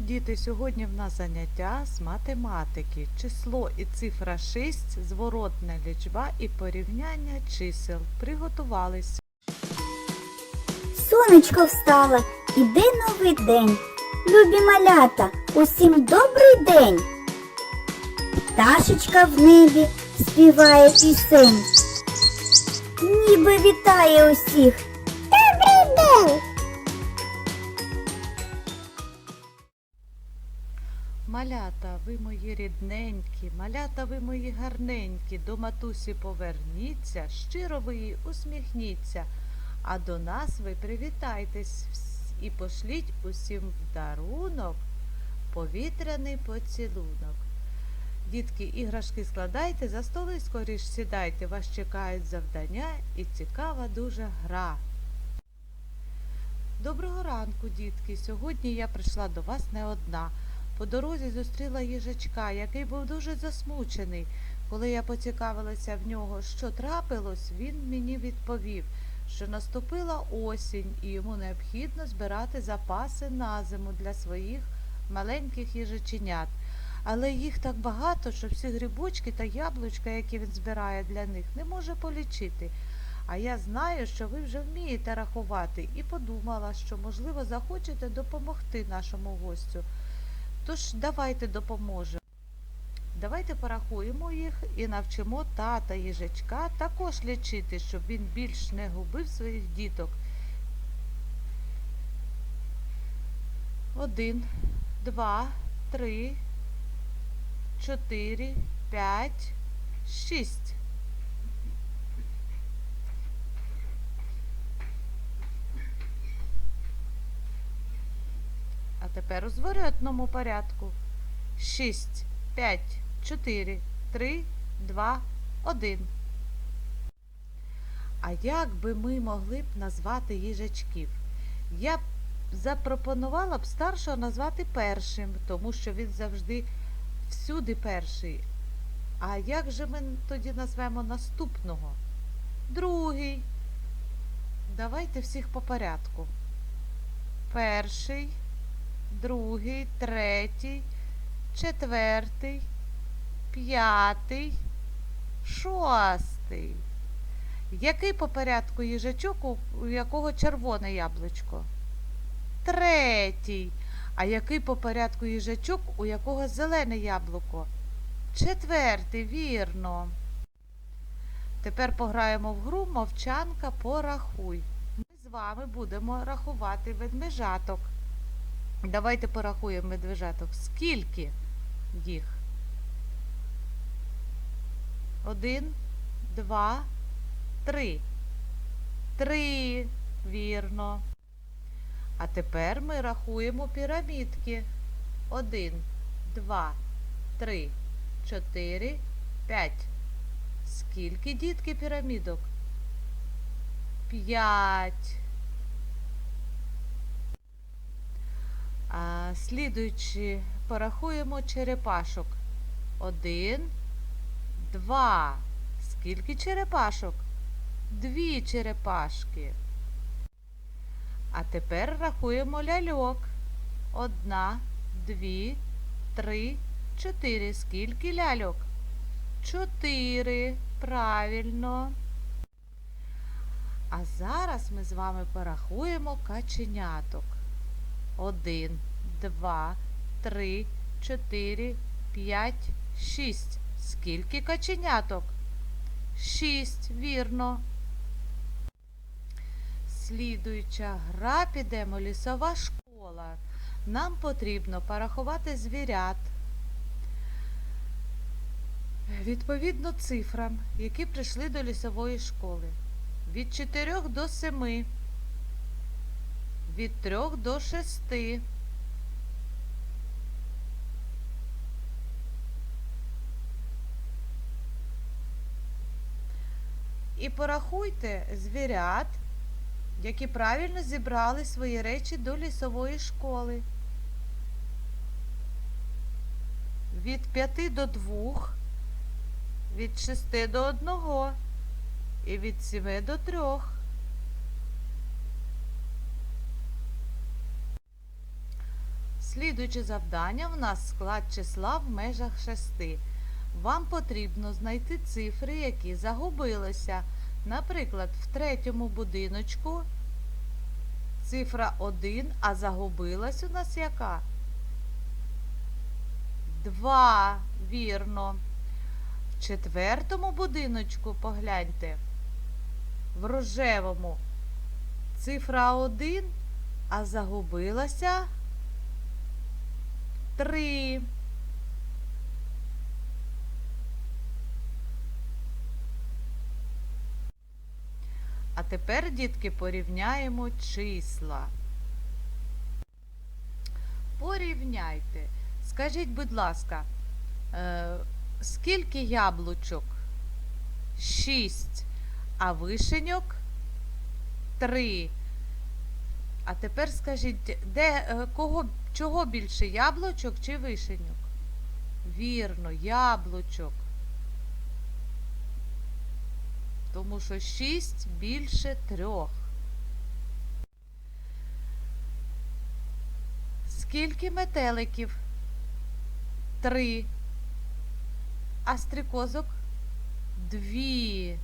Діти, сьогодні в нас заняття з математики. Число і цифра 6, зворотна лічба і порівняння чисел. Приготувались. Сонечко встало, іде новий день. Любі малята, усім добрий день. Пташечка в небі співає пісень. Ніби вітає усіх. Добрий день! Малята, ви мої рідненькі, малята, ви мої гарненькі, до матусі поверніться, щиро ви їй усміхніться, а до нас ви привітайтесь і пошліть усім в дарунок повітряний поцілунок. Дітки, іграшки складайте, за столи скоріш сідайте, вас чекають завдання і цікава дуже гра. Доброго ранку, дітки! Сьогодні я прийшла до вас не одна. По дорозі зустріла їжачка, який був дуже засмучений. Коли я поцікавилася в нього, що трапилось, він мені відповів, що наступила осінь і йому необхідно збирати запаси на зиму для своїх маленьких їжаченят. Але їх так багато, що всі грибочки та яблучка, які він збирає для них, не може полічити. А я знаю, що ви вже вмієте рахувати, і подумала, що, можливо, захочете допомогти нашому гостю. Тож давайте допоможемо. Давайте порахуємо їх і навчимо тата їжачка також лічити, щоб він більш не губив своїх діток. Один, два, три, чотири, п'ять, шість. А тепер у зворотному порядку. 6, 5, 4, 3, 2, 1. А як би ми могли б назвати їжачків? Я б запропонувала б старшого назвати першим, тому що він завжди всюди перший. А як же ми тоді назвемо наступного? Другий. Давайте всіх по порядку. Перший другий, третій, четвертий, п'ятий, шостий. Який по порядку їжачок, у- якого червоне яблучко? Третій. А який по порядку їжачок, у якого зелене яблуко? Четвертий, вірно. Тепер пограємо в гру мовчанка порахуй. Ми з вами будемо рахувати ведмежаток. Давайте порахуємо медвежаток. Скільки їх? Один, два, три. Три. Вірно. А тепер ми рахуємо пірамідки. Один, два, три, чотири, п'ять. Скільки дітки пірамідок? П'ять. Слідуючи, порахуємо черепашок. Один, два. Скільки черепашок? Дві черепашки. А тепер рахуємо ляльок. Одна, дві, три, чотири. Скільки ляльок? Чотири. Правильно. А зараз ми з вами порахуємо каченяток. Один, два, три, чотири, п'ять, шість. Скільки каченяток? Шість, вірно. Слідуюча гра підемо лісова школа. Нам потрібно порахувати звірят. Відповідно цифрам, які прийшли до лісової школи. Від 4 до 7 від трьох до шести. І порахуйте звірят, які правильно зібрали свої речі до лісової школи. Від п'яти до двох, від шести до одного і від сіми до трьох. Слідуюче завдання в нас склад числа в межах шести. Вам потрібно знайти цифри, які загубилися. Наприклад, в третьому будиночку цифра 1, а загубилась у нас яка? 2, вірно. В четвертому будиночку погляньте. В рожевому цифра 1, а загубилася 3. Тепер, дітки, порівняємо числа. Порівняйте. Скажіть, будь ласка, е, скільки яблучок? Шість. А вишеньок? Три. А тепер скажіть, де, е, кого, чого більше яблучок чи вишеньок? Вірно, яблучок. Тому що шість більше трьох. Скільки метеликів? Три. А стрікозок? Дві.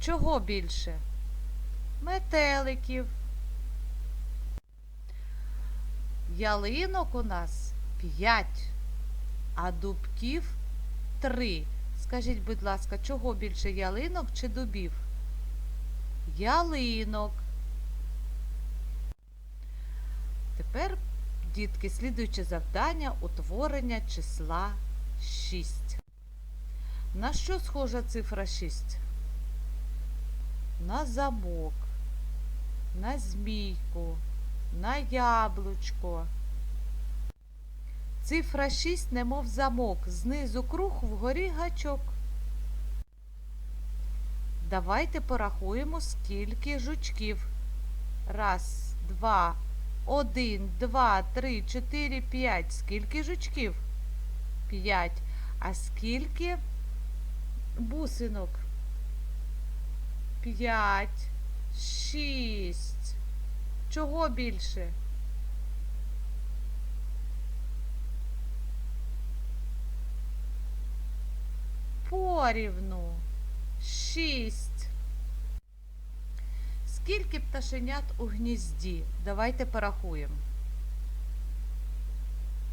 Чого більше? Метеликів. Ялинок у нас п'ять, а дубків три. Скажіть, будь ласка, чого більше ялинок чи дубів? Ялинок. Тепер, дітки, слідуюче завдання утворення числа 6. На що схожа цифра 6? На замок, на змійку, на яблучко. Цифра 6, немов замок, знизу круг, вгорі гачок. Давайте порахуємо, скільки жучків. Раз, два, один, два, три, чотири, п'ять. Скільки жучків? П'ять. А скільки бусинок? П'ять, шість. Чого більше? Порівну. Шість. Скільки пташенят у гнізді? Давайте порахуємо.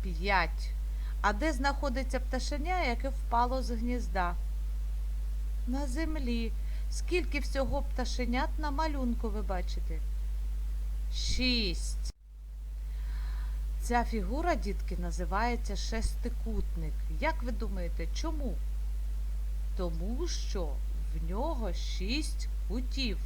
П'ять. А де знаходиться пташеня, яке впало з гнізда? На землі. Скільки всього пташенят на малюнку ви бачите? Шість. Ця фігура, дітки, називається шестикутник. Як ви думаєте, чому? Тому що в нього шість кутів.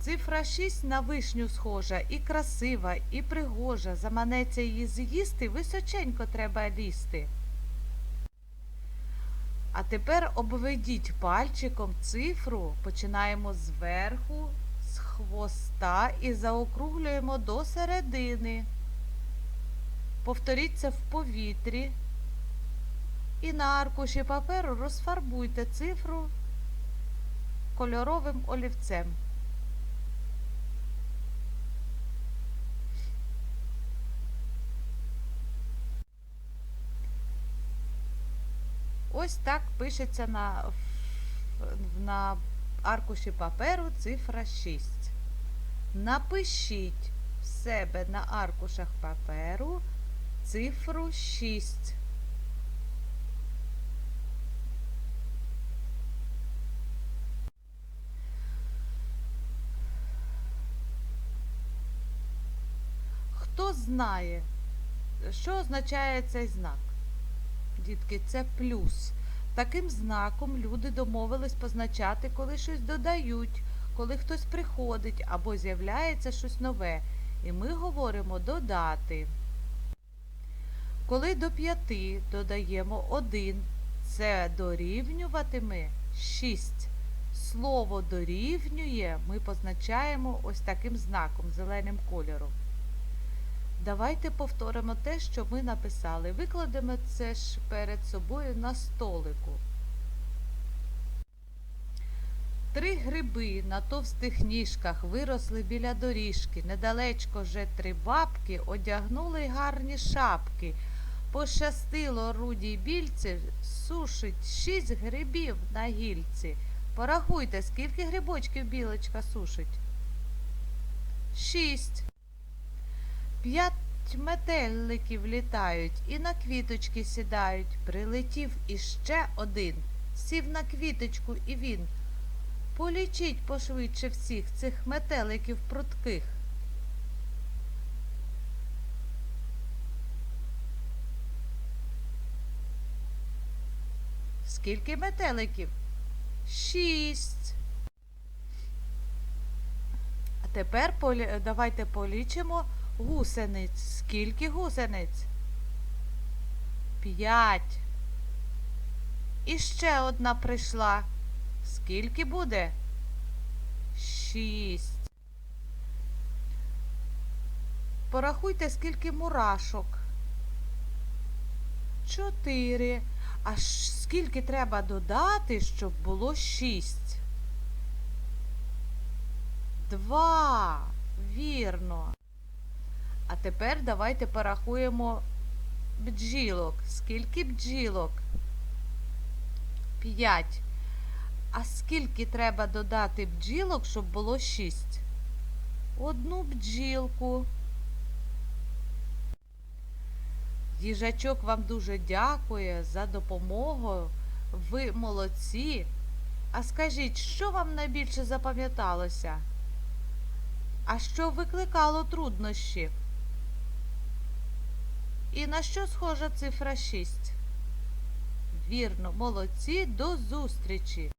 Цифра 6 на вишню схожа, і красива, і пригожа. Заманеться її з'їсти, височенько треба лізти. А тепер обведіть пальчиком цифру, починаємо зверху, з хвоста і заокруглюємо до середини. Повторіть це в повітрі. І на аркуші паперу розфарбуйте цифру кольоровим олівцем. Ось так пишеться на, на аркуші паперу цифра 6. Напишіть в себе на аркушах паперу цифру 6. Знає, що означає цей знак? Дітки, це плюс. Таким знаком люди домовились позначати, коли щось додають, коли хтось приходить або з'являється щось нове. І ми говоримо додати. Коли до п'яти додаємо один, це дорівнюватиме 6. Слово дорівнює ми позначаємо ось таким знаком, зеленим кольором. Давайте повторимо те, що ми написали. Викладемо це ж перед собою на столику. Три гриби на товстих ніжках виросли біля доріжки. Недалечко вже три бабки одягнули гарні шапки. Пощастило Руді більці, сушить шість грибів на гільці. Порахуйте, скільки грибочків білочка сушить? Шість. П'ять метеликів літають і на квіточки сідають. Прилетів іще один, сів на квіточку і він. Полічіть пошвидше всіх цих метеликів прутких. Скільки метеликів? Шість. А тепер полі... давайте полічимо гусениць. Скільки гусениць? П'ять. І ще одна прийшла. Скільки буде? Шість. Порахуйте, скільки мурашок. Чотири. А скільки треба додати, щоб було шість? Два. Вірно. Тепер давайте порахуємо бджілок. Скільки бджілок? П'ять. А скільки треба додати бджілок, щоб було шість? Одну бджілку. Їжачок вам дуже дякує за допомогу. Ви молодці. А скажіть, що вам найбільше запам'яталося? А що викликало труднощі? І на що схожа цифра 6? Вірно, молодці, до зустрічі!